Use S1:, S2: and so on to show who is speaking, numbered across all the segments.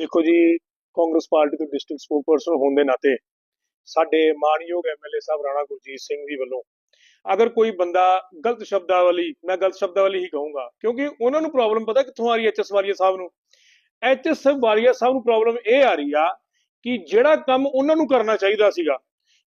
S1: ਦੇਖੋ ਜੀ, ਕਾਂਗਰਸ ਪਾਰਟੀ ਤੋਂ ਡਿਸਟ੍ਰਿਕਟ ਸਪੋਕਪਰਸਨ ਹੋਣ ਦੇ ਨਾਤੇ ਸਾਡੇ ਮਾਨਯੋਗ ਐਮਐਲਏ ਸਾਹਿਬ ਰਾਣਾ ਗੁਰਜੀਤ ਸਿੰਘ ਜੀ ਵੱਲੋਂ ਅਗਰ ਕੋਈ ਬੰਦਾ ਗਲਤ ਸ਼ਬਦਾਂ ਵਾਲੀ ਮੈਂ ਗਲਤ ਸ਼ਬਦਾਂ ਵਾਲੀ ਹੀ ਕਹੂੰਗਾ, ਕਿਉਂਕਿ ਉਹਨਾਂ ਨੂੰ ਪ੍ਰੋਬਲਮ ਪਤਾ ਕਿੱਥੋਂ ਆ ਰਹੀ ਹੈ ਐਚਐਸ ਵਾਲੀਆ ਸਾਹਿਬ ਨੂੰ? ਐਚਐਸ ਵਾਲੀਆ ਸਾਹਿਬ ਨੂੰ ਪ੍ਰੋਬਲਮ ਇਹ ਆ ਰਹੀ ਆ ਕਿ ਜਿਹੜਾ ਕੰਮ ਉਹਨਾਂ ਨੂੰ ਕਰਨਾ ਚਾਹੀਦਾ ਸੀਗਾ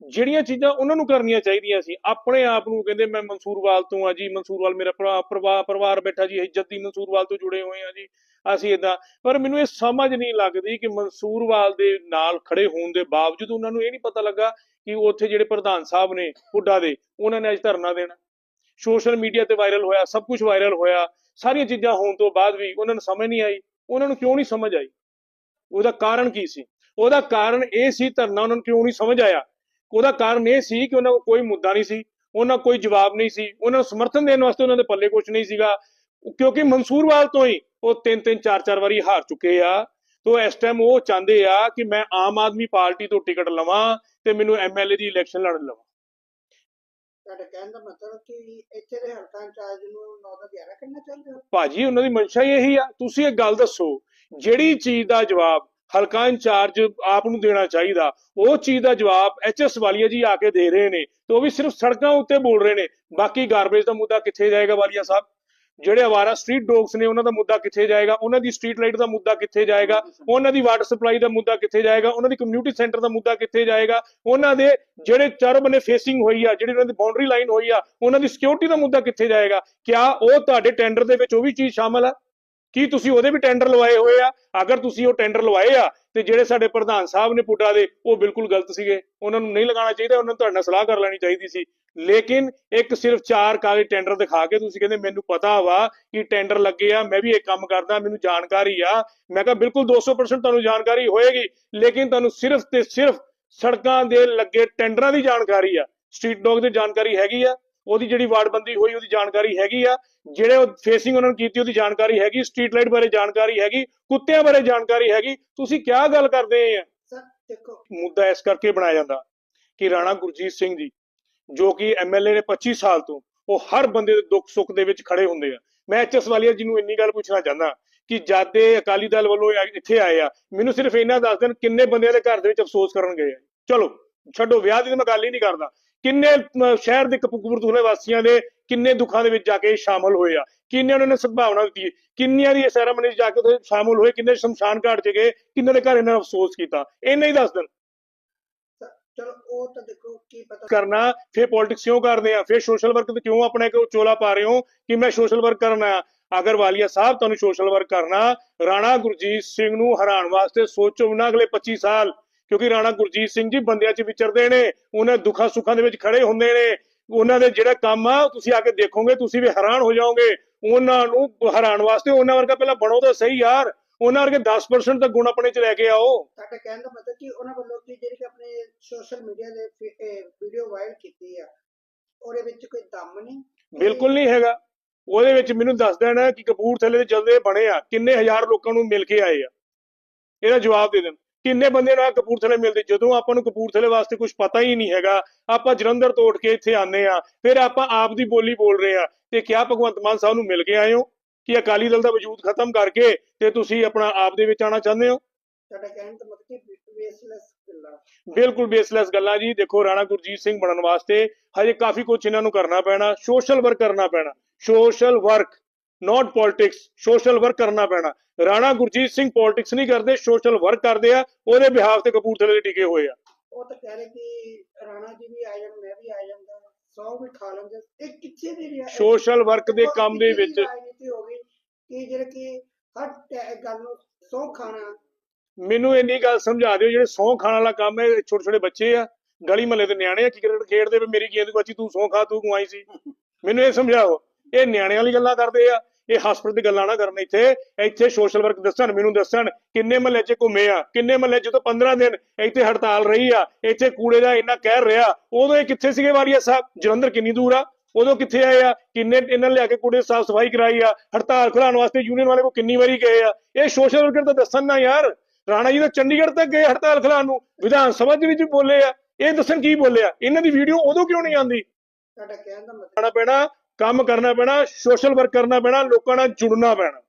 S1: ਜਿਹੜੀਆਂ ਚੀਜ਼ਾਂ ਉਹਨਾਂ ਨੂੰ ਕਰਨੀਆਂ ਚਾਹੀਦੀਆਂ ਸੀ, ਆਪਣੇ ਆਪ ਨੂੰ ਕਹਿੰਦੇ ਮੈਂ ਮਨਸੂਰਵਾਲ ਤੋਂ ਆ ਜੀ, ਮਨਸੂਰਵਾਲ ਮੇਰਾ ਭਰਾ, ਪਰਿਵਾ- ਪਰਿਵਾਰ ਬੈਠਾ ਜੀ, ਇੱਜ਼ਤੀ ਮਨਸੂਰਵਾਲ ਤੋਂ ਜੁੜੇ ਹੋਏ ਆ ਜੀ, ਅਸੀਂ ਇਦਾਂ ਪਰ ਮੈਨੂੰ ਇਹ ਸਮਝ ਨਹੀਂ ਲੱਗਦੀ ਕਿ ਮਨਸੂਰਵਾਲ ਦੇ ਨਾਲ ਖੜੇ ਹੋਣ ਦੇ ਬਾਵਜੂਦ ਉਹਨਾਂ ਨੂੰ ਇਹ ਨਹੀਂ ਪਤਾ ਲੱਗਾ ਕਿ ਉੱਥੇ ਜਿਹੜੇ ਪ੍ਰਧਾਨ ਸਾਹਿਬ ਨੇ ਹੁੱਡਾ ਦੇ, ਉਹਨਾਂ ਨੇ ਅੱਜ ਧਰਨਾ ਦੇਣਾ। ਸੋਸ਼ਲ ਮੀਡੀਆ ਤੇ ਵਾਇਰਲ ਹੋਇਆ, ਸਭ ਕੁਝ ਵਾਇਰਲ ਹੋਇਆ, ਸਾਰੀਆਂ ਚੀਜ਼ਾਂ ਹੋਣ ਤੋਂ ਬਾਅਦ ਵੀ ਉਹਨਾਂ ਨੂੰ ਸਮਝ ਨਹੀਂ ਆਈ, ਉਹਨਾਂ ਨੂੰ ਕਿਉਂ ਨਹੀਂ ਸਮਝ ਆਈ? ਉਹਦਾ ਕਾਰਨ ਕੀ ਸੀ? ਉਹਦਾ ਕਾਰਨ ਇਹ ਸੀ ਧਰਨਾ ਉਹਨਾਂ ਨੂੰ ਕਿਉਂ ਨਹੀਂ ਸਮਝ ਆਇਆ? ਉਹਦਾ ਕਾਰਨ ਇਹ ਸੀ ਕਿ ਉਹਨਾਂ ਕੋਲ ਕੋਈ ਮੁੱਦਾ ਨਹੀਂ ਸੀ ਉਹਨਾਂ ਕੋਈ ਜਵਾਬ ਨਹੀਂ ਸੀ ਉਹਨਾਂ ਨੂੰ ਸਮਰਥਨ ਦੇਣ ਵਾਸਤੇ ਉਹਨਾਂ ਦੇ ਪੱਲੇ ਕੁਝ ਨਹੀਂ ਸੀਗਾ। ਕਿਉਂਕਿ ਮਨਸੂਰਵਾਲ ਤੋਂ ਹੀ ਉਹ ਤਿੰਨ ਤਿੰਨ ਚਾਰ ਚਾਰ ਵਾਰੀ ਹਾਰ ਚੁੱਕੇ ਆ। ਤੋਂ ਇਸ ਟਾਈਮ ਉਹ ਚਾਹੁੰਦੇ ਆ ਕਿ ਮੈਂ ਆਮ ਆਦਮੀ ਪਾਰਟੀ ਤੋਂ ਟਿਕਟ ਲਵਾਂ ਤੇ ਮੈਨੂੰ ਐਮਐਲਏ ਦੀ ਇਲੈਕਸ਼ਨ ਲੜਨ ਲਵਾਂ।
S2: ਤੁਹਾਡੇ ਕਹਿਣ ਦਾ ਮਤਲਬ ਕਿ ਇੱਥੇ ਦੇ ਹਲਕਾ ਇੰਚਾਰਜ ਨੂੰ ਨੌ ਦਾ 11 ਕਰਨਾ ਚਾਹੁੰਦੇ ਹੋ?
S1: ਭਾਜੀ ਉਹਨਾਂ ਦੀ ਮਨਸ਼ਾ ਹੀ ਇਹੀ ਆ। ਤੁਸੀਂ ਇੱਕ ਗੱਲ ਦੱਸੋ ਜਿਹੜੀ ਚੀਜ਼ ਦਾ ਜਵਾਬ ਹਲਕਾ ਇੰਚਾਰਜ ਆਪ ਨੂੰ ਦੇਣਾ ਚਾਹੀਦਾ। ਉਹ ਚੀਜ਼ ਦਾ ਜਵਾਬ ਐਚਐਸ ਵਾਲੀਆ ਜੀ ਆ ਕੇ ਦੇ ਰਹੇ ਨੇ ਤੇ ਉਹ ਵੀ ਸਿਰਫ ਸੜਕਾਂ ਉੱਤੇ ਬੋਲ ਰਹੇ ਨੇ। ਬਾਕੀ ਗਾਰਬੇਜ ਦਾ ਮੁੱਦਾ ਕਿੱਥੇ ਜਾਏਗਾ ਵਾਲੀਆ ਸਾਹਿਬ? ਜਿਹੜੇ ਆਵਾਰਾ ਸਟਰੀਟ ਡੌਗਸ ਨੇ ਉਹਨਾਂ ਦਾ ਮੁੱਦਾ ਕਿੱਥੇ ਜਾਏਗਾ? ਉਹਨਾਂ ਦੀ ਸਟਰੀਟ ਲਾਈਟ ਦਾ ਮੁੱਦਾ ਕਿੱਥੇ ਜਾਏਗਾ? ਉਹਨਾਂ ਦੀ ਵਾਟਰ ਸਪਲਾਈ ਦਾ ਮੁੱਦਾ ਕਿੱਥੇ ਜਾਏਗਾ? ਉਹਨਾਂ ਦੀ ਕਮਿਊਨਿਟੀ ਸੈਂਟਰ ਦਾ ਮੁੱਦਾ ਕਿੱਥੇ ਜਾਏਗਾ? ਉਹਨਾਂ ਦੇ ਜਿਹੜੇ ਚਾਰੋਂ ਬੰਨੇ ਫੇਸਿੰਗ ਹੋਈ ਆ, ਜਿਹੜੀ ਉਹਨਾਂ ਦੀ ਬਾਉਂਡਰੀ ਲਾਈਨ ਹੋਈ ਆ, ਉਹਨਾਂ ਦੀ ਸਿਕਿਉਰਿਟੀ ਦਾ ਮੁੱਦਾ ਕਿੱਥੇ ਜਾਏਗਾ? ਕਿਆ ਉਹ ਤੁਹਾਡੇ ਟੈਂਡਰ ਦੇ ਵਿੱਚ ਉਹ ਵੀ ਚੀਜ਼ ਸ਼ਾਮਲ ਆ? ਕੀ ਤੁਸੀਂ ਉਹਦੇ ਵੀ ਟੈਂਡਰ ਲਵਾਏ ਹੋਏ ਆ? ਅਗਰ ਤੁਸੀਂ ਉਹ ਟੈਂਡਰ ਲਵਾਏ ਆ, ਤੇ ਜਿਹੜੇ ਸਾਡੇ ਪ੍ਰਧਾਨ ਸਾਹਿਬ ਨੇ ਪੁੱਡਾ ਦੇ, ਉਹ ਬਿਲਕੁਲ ਗਲਤ ਸੀਗੇ। ਉਹਨਾਂ ਨੂੰ ਨਹੀਂ ਲਗਾਉਣਾ ਚਾਹੀਦਾ, ਉਹਨਾਂ ਨੂੰ ਤੁਹਾਡੇ ਨਾਲ ਸਲਾਹ ਕਰ ਲੈਣੀ ਚਾਹੀਦੀ ਸੀ। ਲੇਕਿਨ ਇੱਕ ਸਿਰਫ ਚਾਰ ਕਾਗਜ਼ ਟੈਂਡਰ ਦਿਖਾ ਕੇ ਤੁਸੀਂ ਕਹਿੰਦੇ, ਮੈਨੂੰ ਪਤਾ ਵਾ ਕਿ ਟੈਂਡਰ ਲੱਗੇ ਆ, ਮੈਂ ਵੀ ਇਹ ਕੰਮ ਕਰਦਾ, ਮੈਨੂੰ ਜਾਣਕਾਰੀ ਆ। ਮੈਂ ਕਿਹਾ, ਬਿਲਕੁਲ 200% ਤੁਹਾਨੂੰ ਜਾਣਕਾਰੀ ਹੋਏਗੀ, ਲੇਕਿਨ ਤੁਹਾਨੂੰ ਸਿਰਫ ਤੇ ਸਿਰਫ ਸੜਕਾਂ ਦੇ ਲੱਗੇ ਟੈਂਡਰਾਂ ਦੀ ਜਾਣਕਾਰੀ ਆ। ਸਟਰੀਟ ਡੌਗ ਦੀ ਜਾਣਕਾਰੀ ਹੈਗੀ ਆ। ਉਹਦੀ ਜਿਹੜੀ ਵਾਰਡਬੰਦੀ ਹੋਈ ਉਹਦੀ ਜਾਣਕਾਰੀ ਹੈਗੀ ਆ। ਜਿਹੜੇ ਉਹ ਫੇਸਿੰਗ ਉਹਨਾਂ ਨੂੰ ਕੀਤੀ ਉਹਦੀ ਜਾਣਕਾਰੀ ਹੈਗੀ ਸਟਰੀਟ ਲਾਈਟ ਬਾਰੇ ਜਾਣਕਾਰੀ ਹੈਗੀ ਕੁੱਤਿਆਂ ਬਾਰੇ ਜਾਣਕਾਰੀ ਹੈਗੀ। ਤੁਸੀਂ ਕਿਆ ਗੱਲ ਕਰਦੇ ਆ? ਮੁੱਦਾ ਇਸ ਕਰਕੇ ਬਣਾਇਆ ਜਾਂਦਾ ਕਿ ਰਾਣਾ ਗੁਰਜੀਤ ਸਿੰਘ ਜੀ ਜੋ ਕਿ ਐਮਐਲਏ ਨੇ 25 ਸਾਲ ਤੋਂ ਉਹ ਹਰ ਬੰਦੇ ਦੇ ਦੁੱਖ ਸੁੱਖ ਦੇ ਵਿੱਚ ਖੜੇ ਹੁੰਦੇ ਆ। ਮੈਂ ਐਚਐਸ ਵਾਲੀਆ ਜੀ ਨੂੰ ਇੰਨੀ ਗੱਲ ਪੁੱਛਣਾ ਚਾਹੁੰਦਾ ਕਿ ਜਦ ਅਕਾਲੀ ਦਲ ਵੱਲੋਂ ਇੱਥੇ ਆਏ ਆ ਮੈਨੂੰ ਸਿਰਫ ਇਹਨਾਂ ਦੱਸ ਦੇਣ ਕਿੰਨੇ ਬੰਦਿਆਂ ਦੇ ਘਰ ਦੇ ਵਿੱਚ ਅਫਸੋਸ ਕਰਨ ਗਏ ਆ। ਚਲੋ ਛੱਡੋ ਵਿਆਹ ਦੀ ਮੈਂ ਗੱਲ ਹੀ ਨਹੀਂ ਕਰਦਾ। ਕਿੰਨੇ ਸ਼ਹਿਰ ਦੇ ਕਪੂਰਥਲੇ ਵਾਸੀਆਂ ਦੇ ਕਿੰਨੇ ਦੁੱਖਾਂ ਦੇ ਵਿੱਚ ਜਾ ਕੇ ਸ਼ਾਮਲ ਹੋਏ ਆ? ਕਿੰਨਿਆਂ ਨੂੰ ਇਹਨੇ ਸੰਭਾਵਨਾ ਦਿੱਤੀ? ਕਿੰਨਿਆਂ ਦੀ ਸੈਰਾਮਨੀ ਜਾ ਕੇ ਉੱਥੇ ਸ਼ਾਮਲ ਹੋਏ? ਕਿੰਨੇ ਸ਼ਮਸ਼ਾਨ ਘਾਟ 'ਚ ਗਏ? ਕਿੰਨੇ ਦੇ ਘਰ ਇਹਨਾਂ ਨੇ ਅਫਸੋਸ ਕੀਤਾ? ਇੰਨਾ ਹੀ ਦੱਸ ਦੇਣ।
S2: ਸਰ, ਚਲੋ ਉਹ ਤਾਂ ਦੇਖੋ ਕੀ ਪਤਾ।
S1: ਕਰਨਾ ਫਿਰ ਪੋਲਿਟਿਕਸ ਕਿਉਂ ਕਰਦੇ ਆ? ਫਿਰ ਸੋਸ਼ਲ ਵਰਕ ਤੇ ਕਿਉਂ ਆਪਣੇ ਕੋ ਚੋਲਾ ਪਾ ਰਹੇ ਹੋ ਕਿ ਮੈਂ ਸੋਸ਼ਲ ਵਰਕ ਕਰਨਾ ਆ? ਅਗਰ ਵਾਲੀਆ ਸਾਹਿਬ ਤੁਹਾਨੂੰ ਸੋਸ਼ਲ ਵਰਕ ਕਰਨਾ। ਰਾਣਾ ਗੁਰਜੀਤ ਸਿੰਘ ਨੂੰ ਹਰਾਉਣ ਵਾਸਤੇ ਸੋਚੋ ਨਾ ਅਗਲੇ 25 ਸਾਲ। ਕਿਉਂਕਿ ਰਾਣਾ ਗੁਰਜੀਤ ਸਿੰਘ ਜੀ ਬੰਦਿਆਂ 'ਚ ਵਿਚਰਦੇ ਨੇ ਉਹਨਾਂ ਦੁੱਖਾਂ ਸੁੱਖਾਂ ਦੇ ਵਿੱਚ ਖੜੇ ਹੁੰਦੇ ਨੇ ਉਹਨਾਂ ਦੇ ਜਿਹੜਾ ਕੰਮ ਆ ਤੁਸੀਂ ਆ ਕੇ ਦੇਖੋਗੇ ਤੁਸੀਂ ਵੀ ਹੈਰਾਨ ਹੋ ਜਾਓਗੇ ਉਹਨਾਂ ਨੂੰ ਹਰਾਉਣ ਵਾਸਤੇ ਉਹਨਾਂ ਵਰਗਾ ਪਹਿਲਾਂ ਬਣੋ ਤਾਂ ਸਹੀ ਯਾਰ ਉਹਨਾਂ ਵਰਗੇ 10% ਤਾਂ ਗੁਣ ਆਪਣੇ 'ਚ ਲੈ ਕੇ ਆਓ।
S2: ਤੁਹਾਡੇ ਕਹਿਣ ਦਾ ਮਤਲਬ ਕਿ ਉਹਨਾਂ ਵੱਲੋਂ ਕਿ ਜਿਹੜੀ ਕਿ ਆਪਣੇ ਸੋਸ਼ਲ ਮੀਡੀਆ ਦੇ ਵੀਡੀਓ ਵਾਇਰਲ ਕੀਤੀ ਆ ਉਹਦੇ ਵਿੱਚ ਕੋਈ ਦਮ ਨਹੀਂ?
S1: ਬਿਲਕੁਲ ਨਹੀਂ ਹੈਗਾ। ਉਹਦੇ ਵਿੱਚ ਮੈਨੂੰ ਦੱਸ ਦੇਣਾ ਕਿ ਕਪੂਰਥਲੇ ਦੇ ਜਲਦੇ ਬਣੇ ਆ ਕਿੰਨੇ ਹਜ਼ਾਰ ਲੋਕਾਂ ਨੂੰ ਮਿਲ ਕੇ ਆਏ ਆ। ਇਹਦਾ ਜਵਾਬ ਦੇ ਦੇਣ। ਕਿੰਨੇ ਬੰਦੇ ਨੂੰ ਆ ਕਪੂਰਥਲੇ ਮਿਲਦੇ? ਜਦੋਂ ਆਪਾਂ ਨੂੰ ਕਪੂਰਥਲੇ ਵਾਸਤੇ ਕੁਝ ਪਤਾ ਹੀ ਨਹੀਂ ਹੈਗਾ ਆਪਾਂ ਜਲੰਧਰ ਤੋਂ ਉੱਠ ਕੇ ਇੱਥੇ ਆਨੇ ਆ ਫਿਰ ਆਪਾਂ ਆਪ ਦੀ ਬੋਲੀ ਬੋਲ ਰਹੇ ਆ ਤੇ ਕਿਆ ਭਗਵੰਤ ਮਾਨ ਸਾਹਿਬ ਨੂੰ ਮਿਲ ਕੇ ਆਏ ਹੋ ਕਿ ਅਕਾਲੀ ਦਲ ਦਾ ਵਜੂਦ ਖਤਮ ਕਰਕੇ ਤੇ ਤੁਸੀਂ ਆਪਣਾ ਆਪ ਦੇ ਵਿੱਚ ਆਣਾ ਚਾਹੁੰਦੇ ਹੋ?
S2: ਤੁਹਾਡਾ ਕਹਿਣ ਦਾ ਮਤਲਬ ਕਿ ਵੇਸਲੈਸ ਗੱਲਾਂ।
S1: ਬਿਲਕੁਲ ਬੇਸਲੈਸ ਗੱਲਾਂ ਜੀ। ਦੇਖੋ ਰਾਣਾ ਗੁਰਜੀਤ ਸਿੰਘ ਬਣਨ ਵਾਸਤੇ ਹਜੇ ਕਾਫੀ ਕੁਝ ਇਹਨਾਂ ਨੂੰ ਕਰਨਾ ਪੈਣਾ। ਸੋਸ਼ਲ ਵਰਕ ਕਰਨਾ ਪੈਣਾ। Social work not politics social work ਕਰਨਾ ਪੈਣਾ। ਰਾਣਾ ਗੁਰਜੀਤ ਸਿੰਘ ਪੋਲਿਟਿਕਸ ਨਹੀਂ ਕਰਦੇ ਸੋਸ਼ਲ ਵਰਕ ਕਰਦੇ ਆ ਉਹਦੇ ਬਿਹਾਫ ਤੇ ਕਪੂਰਥਲੇ ਦੇ ਟਿਕੇ ਹੋਏ ਆ।
S2: ਉਹ ਤਾਂ ਕਹਿ ਰਹੇ ਕਿ ਰਾਣਾ ਜੀ ਵੀ ਆ ਜਾਣ ਮੈਂ ਵੀ ਆ ਜਾਂਦਾ ਸੌ ਵੀ ਖਾ ਲੈਂਦੇ ਇਹ ਕਿੱਥੇ ਦੀ ਰਿਆ-
S1: ਸੋਸ਼ਲ ਵਰਕ ਦੇ ਕੰਮ ਦੇ ਵਿੱਚ।
S2: ਹੋ ਗਈ ਕਿ ਜਿਹੜੇ ਕਿ ਹਰ ਗੱਲ ਨੂੰ ਸੌ ਖਾਣਾ
S1: ਮੈਨੂੰ ਇੰਨੀ ਗੱਲ ਸਮਝਾ ਦਿਓ ਜਿਹੜੇ ਸੌਂ ਖਾਣ ਵਾਲਾ ਕੰਮ ਹੈ ਛੋਟੇ ਛੋਟੇ ਬੱਚੇ ਆ ਗਲੀ ਮਹੱਲੇ ਦੇ ਨਿਆਣੇ ਆ ਕ੍ਰਿਕਟ ਖੇਡਦੇ ਮੇਰੀ ਗੇਂਦ ਗੁਆਚੀ ਤੂੰ ਸੌਂ ਖਾ ਤੂੰ ਗੁਆਈ ਸੀ। ਮੈਨੂੰ ਇਹ ਸਮਝਾਓ ਇਹ ਨਿਆਣਿਆਂ ਵਾਲੀ ਗੱਲਾਂ ਕਰਦੇ ਆ ਇਹ ਹਸਪਤਾਲ ਦੀ ਗੱਲਾਂ ਨਾ ਕਰਨ ਇੱਥੇ। ਇੱਥੇ ਸੋਸ਼ਲ ਵਰਕ ਦੱਸਣ ਮੈਨੂੰ ਦੱਸਣ ਕਿੰਨੇ ਮਹੱਲੇ 'ਚ ਘੁੰਮੇ ਆ ਕਿੰਨੇ ਮਹੱਲੇ ਜਦੋਂ 15 ਦਿਨ ਇੱਥੇ ਹੜਤਾਲ ਰਹੀ ਆ ਇੱਥੇ ਕੂੜੇ ਦਾ ਇੰਨਾ ਕਹਿਰ ਰਿਹਾ ਉਦੋਂ ਇਹ ਕਿੱਥੇ ਸੀਗੇ ਵਾਰੀਆ ਸਾਹਿਬ? ਜਲੰਧਰ ਕਿੰਨੀ ਦੂਰ ਆ? ਉਦੋਂ ਕਿੱਥੇ ਆਏ ਆ? ਕਿੰਨੇ ਇਹਨਾਂ ਲਿਆ ਕੇ ਕੂੜੇ ਸਾਫ਼ ਸਫ਼ਾਈ ਕਰਾਈ ਆ? ਹੜਤਾਲ ਖੁਲਾਉਣ ਵਾਸਤੇ ਯੂਨੀਅਨ ਵਾਲੇ ਕੋ ਕਿੰਨੀ ਵਾਰੀ ਗਏ ਆ? ਇਹ ਸੋਸ਼ਲ ਵਰਕਰ ਤਾਂ ਦੱਸਣ ਨਾ ਯਾਰ। ਰਾਣਾ ਜੀ ਤਾਂ ਚੰਡੀਗੜ੍ਹ ਤੱਕ ਗਏ ਹੜਤਾਲ ਖਿਲਾਉਣ ਨੂੰ। ਵਿਧਾਨ ਸਭਾ ਦੇ ਵਿੱਚ ਬੋਲੇ ਆ। ਇਹ ਦੱਸਣ ਕੀ ਬੋਲਿਆ ਇਹਨਾਂ ਦੀ ਵੀਡੀਓ ਉਦੋਂ ਕਿਉਂ ਨਹੀਂ ਆਉਂਦੀ?
S2: ਤੁਹਾਡਾ ਕਹਿਣ ਦਾ ਮਤਲਬ
S1: ਪੈਣਾ। ਕੰਮ ਕਰਨਾ ਪੈਣਾ ਸੋਸ਼ਲ ਵਰਕ ਕਰਨਾ ਪੈਣਾ ਲੋਕਾਂ ਨਾਲ ਜੁੜਨਾ ਪੈਣਾ।